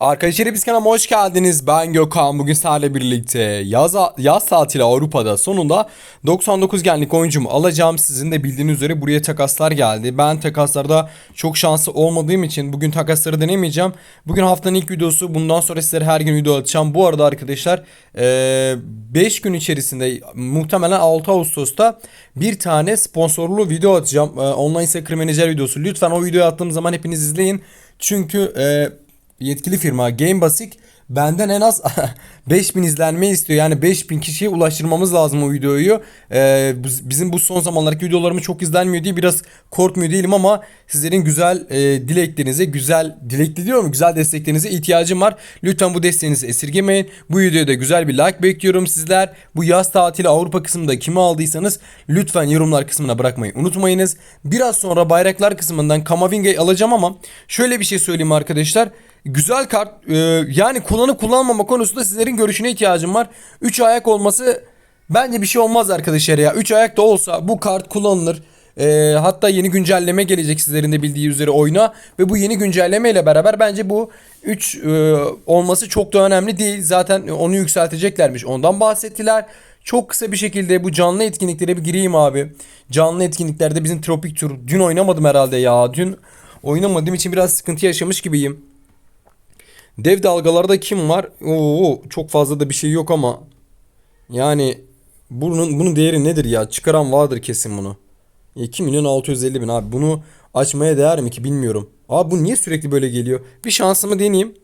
Arkadaşlar hepiniz kanalıma hoş geldiniz. Ben Gökhan. Bugün sizlerle birlikte yaz, yaz tatili Avrupa'da sonunda 99 genlik oyuncumu alacağım. Sizin de bildiğiniz üzere buraya takaslar geldi. Ben takaslarda çok şanslı olmadığım için bugün takasları denemeyeceğim. Bugün haftanın ilk videosu. Bundan sonra sizlere her gün video atacağım. Bu arada arkadaşlar 5 gün içerisinde muhtemelen 6 Ağustos'ta bir tane sponsorlu video atacağım. Online sekre menajer videosu. Lütfen o videoyu attığım zaman hepiniz izleyin. Çünkü yetkili firma Game Basic benden en az 5000 izlenme istiyor. Yani 5000 kişiye ulaştırmamız lazım o videoyu. Ee, biz- bizim bu son zamanlardaki videolarımız çok izlenmiyor diye biraz korkmuyor değilim ama sizlerin güzel e, dileklerinize, güzel dilekli diyorum güzel desteklerinize ihtiyacım var. Lütfen bu desteğinizi esirgemeyin. Bu videoya da güzel bir like bekliyorum sizler. Bu yaz tatili Avrupa kısmında kimi aldıysanız lütfen yorumlar kısmına bırakmayı unutmayınız. Biraz sonra bayraklar kısmından Kamavinga'yı alacağım ama şöyle bir şey söyleyeyim arkadaşlar. Güzel kart e, yani kullanıp kullanmama konusunda sizlerin görüşüne ihtiyacım var. 3 ayak olması bence bir şey olmaz arkadaşlar ya. 3 ayak da olsa bu kart kullanılır. E, hatta yeni güncelleme gelecek sizlerin de bildiği üzere oyuna ve bu yeni güncelleme ile beraber bence bu 3 olması çok da önemli değil. Zaten onu yükselteceklermiş. Ondan bahsettiler. Çok kısa bir şekilde bu canlı etkinliklere bir gireyim abi. Canlı etkinliklerde bizim Tropik Tur dün oynamadım herhalde ya. Dün oynamadığım için biraz sıkıntı yaşamış gibiyim. Dev dalgalarda kim var? Oo çok fazla da bir şey yok ama yani bunun bunun değeri nedir ya? Çıkaran vardır kesin bunu. 2 milyon 650 bin abi bunu açmaya değer mi ki bilmiyorum. Abi bu niye sürekli böyle geliyor? Bir şansımı deneyeyim.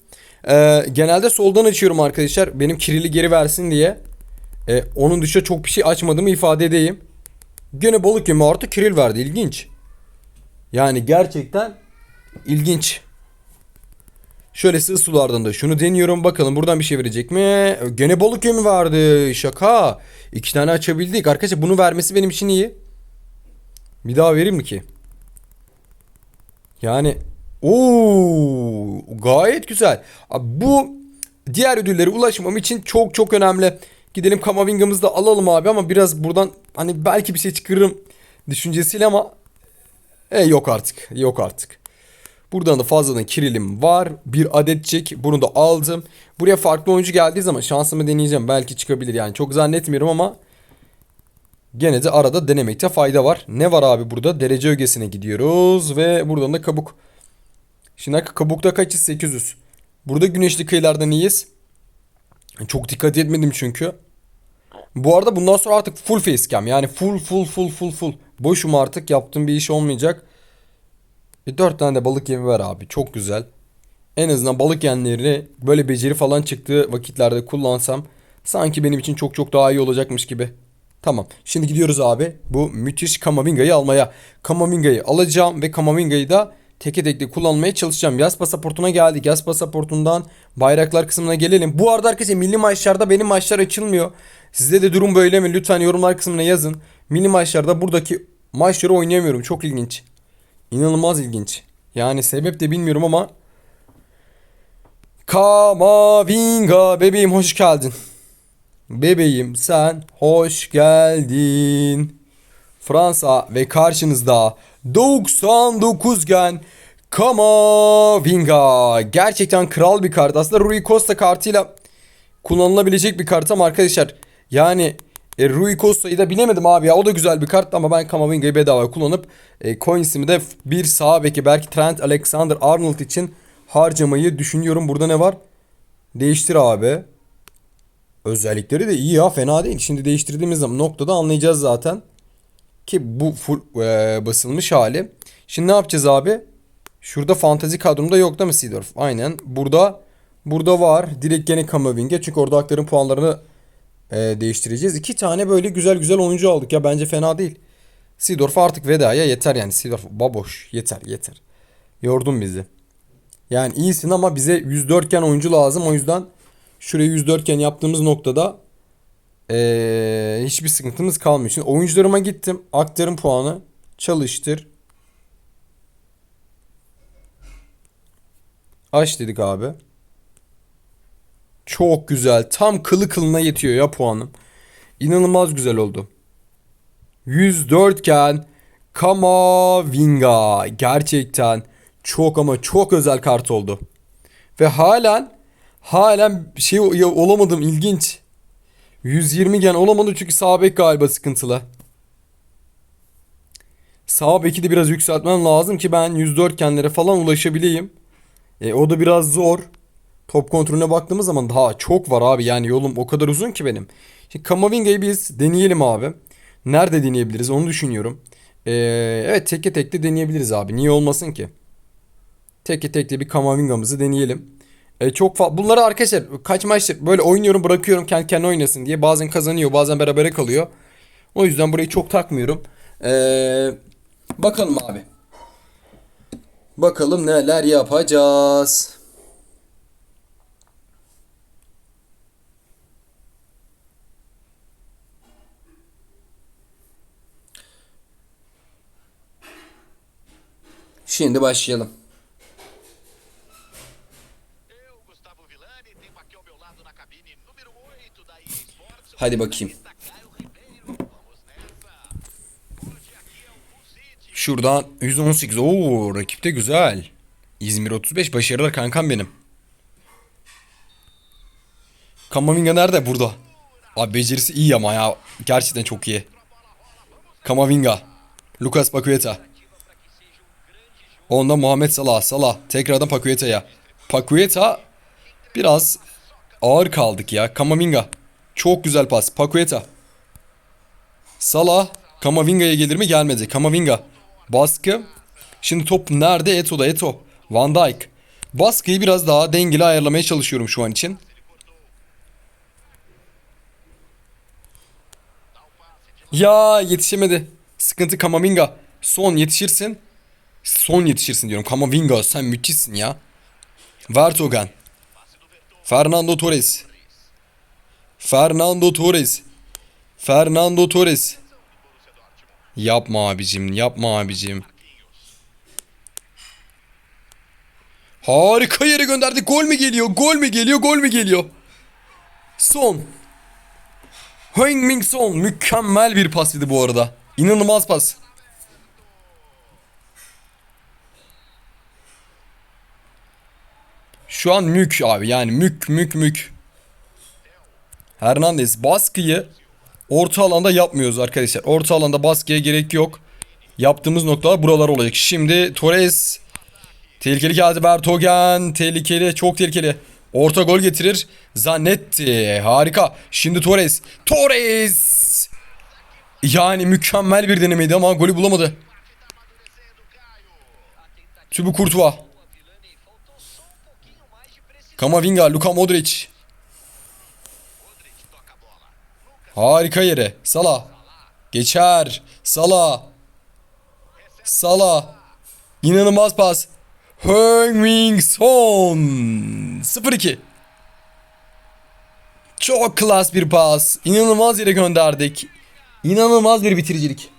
Ee, genelde soldan açıyorum arkadaşlar. Benim kirili geri versin diye. Ee, onun dışında çok bir şey açmadığımı ifade edeyim. Gene balık yemi artı kiril verdi. İlginç. Yani gerçekten ilginç. Şöyle sığ sulardan da şunu deniyorum bakalım buradan bir şey verecek mi? Gene balık yemi vardı. Şaka. İki tane açabildik. Arkadaşlar bunu vermesi benim için iyi. Bir daha vereyim mi ki? Yani ooo gayet güzel. Abi bu diğer ödüllere ulaşmam için çok çok önemli. Gidelim Kamavinga'mızı da alalım abi ama biraz buradan hani belki bir şey çıkarırım düşüncesiyle ama e, yok artık. Yok artık. Buradan da fazladan kirilim var. Bir adet çek. Bunu da aldım. Buraya farklı oyuncu geldiği zaman şansımı deneyeceğim. Belki çıkabilir yani. Çok zannetmiyorum ama gene de arada denemekte fayda var. Ne var abi burada? Derece ögesine gidiyoruz ve buradan da kabuk. Şimdi kabukta kaçız? 800. Burada güneşli kıyılardan iyiyiz. Çok dikkat etmedim çünkü. Bu arada bundan sonra artık full facecam. Yani full full full full full. Boşum artık. Yaptığım bir iş olmayacak. Bir dört tane de balık yemi var abi. Çok güzel. En azından balık yemlerini böyle beceri falan çıktığı vakitlerde kullansam sanki benim için çok çok daha iyi olacakmış gibi. Tamam. Şimdi gidiyoruz abi. Bu müthiş Kamavinga'yı almaya. Kamavinga'yı alacağım ve Kamavinga'yı da teke tekli kullanmaya çalışacağım. Yaz pasaportuna geldik. Yaz pasaportundan bayraklar kısmına gelelim. Bu arada arkadaşlar milli maçlarda benim maçlar açılmıyor. Sizde de durum böyle mi? Lütfen yorumlar kısmına yazın. Milli maçlarda buradaki maçları oynayamıyorum. Çok ilginç. İnanılmaz ilginç. Yani sebep de bilmiyorum ama Kamavinga bebeğim hoş geldin. Bebeğim sen hoş geldin. Fransa ve karşınızda 99 gen Kamavinga. Gerçekten kral bir kart. Aslında Rui Costa kartıyla kullanılabilecek bir kart ama arkadaşlar yani e, Rui Costa'yı da bilemedim abi ya. O da güzel bir kart ama ben Kamavinga'yı bedava kullanıp e, coins'imi de bir sağ beki belki Trent Alexander-Arnold için harcamayı düşünüyorum. Burada ne var? Değiştir abi. Özellikleri de iyi ya fena değil. Şimdi değiştirdiğimiz zaman noktada anlayacağız zaten. Ki bu full e, basılmış hali. Şimdi ne yapacağız abi? Şurada fantazi kadromda yok değil mi Seedorf? Aynen. Burada burada var. Direkt gene Kamaving'e. Çünkü orada aktarın puanlarını e, değiştireceğiz. İki tane böyle güzel güzel oyuncu aldık ya. Bence fena değil. Seedorf artık vedaya yeter yani. Seedorf baboş. Yeter yeter. Yordun bizi. Yani iyisin ama bize 104 iken oyuncu lazım. O yüzden şuraya 104 iken yaptığımız noktada ee, hiçbir sıkıntımız kalmıyor. Şimdi oyuncularıma gittim. Aktarım puanı. Çalıştır. Aç dedik abi. Çok güzel. Tam kılı kılına yetiyor ya puanım. İnanılmaz güzel oldu. 104 iken Kamavinga gerçekten çok ama çok özel kart oldu. Ve halen halen şey o- olamadım ilginç. 120 gen olamadım çünkü sağ bek galiba sıkıntılı. Sağ beki de biraz yükseltmem lazım ki ben 104 genlere falan ulaşabileyim. E, o da biraz zor. Top kontrolüne baktığımız zaman daha çok var abi. Yani yolum o kadar uzun ki benim. Şimdi Kamavinga'yı biz deneyelim abi. Nerede deneyebiliriz onu düşünüyorum. Ee, evet teke tekli deneyebiliriz abi. Niye olmasın ki? Teke tekli bir Kamavinga'mızı deneyelim. E, çok fa- Bunları arkadaşlar kaç maçtır böyle oynuyorum bırakıyorum kendi kendine oynasın diye. Bazen kazanıyor bazen berabere kalıyor. O yüzden burayı çok takmıyorum. Ee, bakalım abi. Bakalım neler yapacağız. É o Full City. Şuradan 118. Oo rakip de güzel. İzmir 35 başarılar kankam benim. Kamavinga nerede? Burada. Abi becerisi iyi ama ya. Gerçekten çok iyi. Kamavinga. Lucas Paqueta. Ondan Muhammed Salah. Salah. Tekrardan Paqueta'ya. Paqueta biraz ağır kaldık ya. Kamavinga. Çok güzel pas. Paqueta. Salah Kamavinga'ya gelir mi? Gelmedi. Kamavinga. Baskı. Şimdi top nerede? Eto'da. Eto. Van Dijk. Baskıyı biraz daha dengeli ayarlamaya çalışıyorum şu an için. Ya yetişemedi. Sıkıntı Kamavinga. Son yetişirsin. Son yetişirsin diyorum. Kamavinga sen müthişsin ya. Vertogen. Fernando Torres. Fernando Torres. Fernando Torres. Yapma abicim, yapma abicim. Harika yere gönderdik. Gol mü geliyor? Gol mü geliyor? Gol mü geliyor? Son. Heung-min Son. Mükemmel bir pasıydı bu arada. İnanılmaz pas. Şu an mük abi yani mük mük mük. Hernandez baskıyı orta alanda yapmıyoruz arkadaşlar. Orta alanda baskıya gerek yok. Yaptığımız noktalar buralar olacak. Şimdi Torres tehlikeli geldi Bertogen. Tehlikeli çok tehlikeli. Orta gol getirir. Zanetti. Harika. Şimdi Torres. Torres. Yani mükemmel bir denemeydi ama golü bulamadı. Tübü Kurtuğa. Kamavinga, Luka Modric. Harika yere. Salah. Geçer. Salah. Salah. İnanılmaz pas. Heung-min Son. 0-2. Çok klas bir pas. İnanılmaz yere gönderdik. İnanılmaz bir bitiricilik.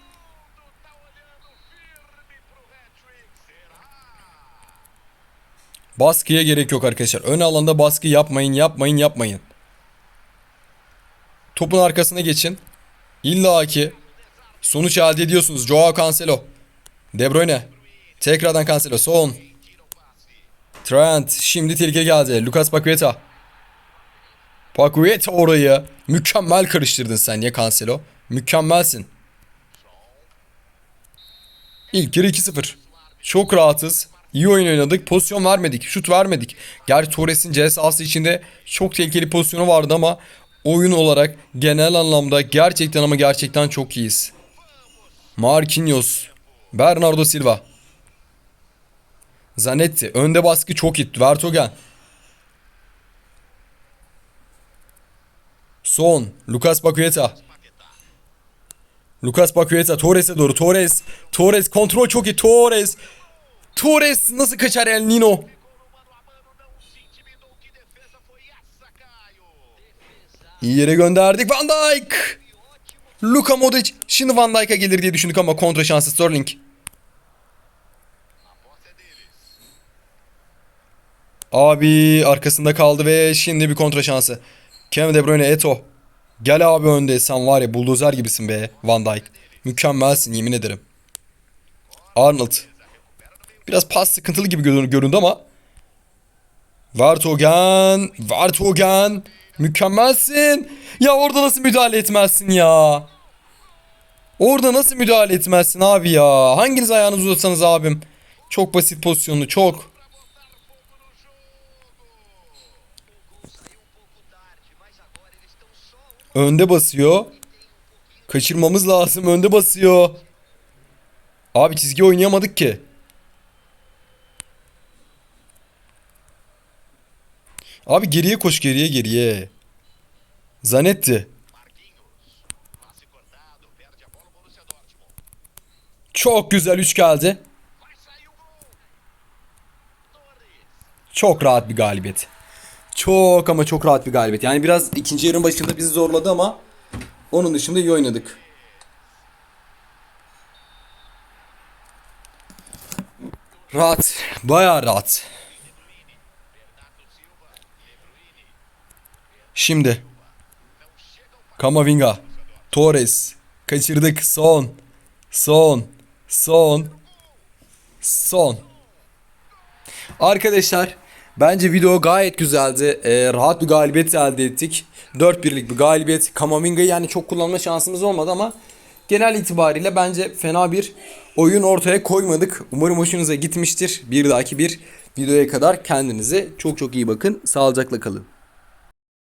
Baskıya gerek yok arkadaşlar. Ön alanda baskı yapmayın, yapmayın, yapmayın. Topun arkasına geçin. İlla ki sonuç elde ediyorsunuz. Joao Cancelo. De Bruyne. Tekrardan Cancelo. Son. Trent. Şimdi tehlikeli geldi. Lucas Paqueta. Paqueta orayı. Mükemmel karıştırdın sen ya Cancelo. Mükemmelsin. İlk yarı 2-0. Çok rahatız. İyi oyun oynadık. Pozisyon vermedik. Şut vermedik. Gerçi Torres'in cezası içinde çok tehlikeli pozisyonu vardı ama oyun olarak genel anlamda gerçekten ama gerçekten çok iyiyiz. Marquinhos. Bernardo Silva. Zanetti. Önde baskı çok iyi. Vertogen. Son. Lucas Paqueta. Lucas Paqueta Torres'e doğru. Torres. Torres kontrol çok iyi. Torres. Torres nasıl kaçar El Nino? İyi yere gönderdik. Van Dijk. Luka Modric. Şimdi Van Dijk'a gelir diye düşündük ama kontra şansı Sterling. Abi arkasında kaldı ve şimdi bir kontra şansı. Kevin De Bruyne Eto. Gel abi önde sen var ya buldozer gibisin be Van Dijk. Mükemmelsin yemin ederim. Arnold. Biraz pas sıkıntılı gibi görün- göründü ama Vartogen, Vartogen. Mükemmelsin. Ya orada nasıl müdahale etmezsin ya? Orada nasıl müdahale etmezsin abi ya? Hanginiz ayağınızı uzatsanız abim? Çok basit pozisyonlu, çok. Önde basıyor. Kaçırmamız lazım. Önde basıyor. Abi çizgi oynayamadık ki. Abi geriye koş geriye geriye. Zanetti. Çok güzel 3 geldi. Çok rahat bir galibiyet. Çok ama çok rahat bir galibiyet. Yani biraz ikinci yarın başında bizi zorladı ama onun dışında iyi oynadık. Rahat. Bayağı rahat. Şimdi. Kamavinga. Torres. Kaçırdık. Son. Son. Son. Son. Arkadaşlar bence video gayet güzeldi. Ee, rahat bir galibiyet elde ettik. 4-1'lik bir galibiyet. Kamaminga'yı yani çok kullanma şansımız olmadı ama genel itibariyle bence fena bir oyun ortaya koymadık. Umarım hoşunuza gitmiştir. Bir dahaki bir videoya kadar kendinize çok çok iyi bakın. Sağlıcakla kalın.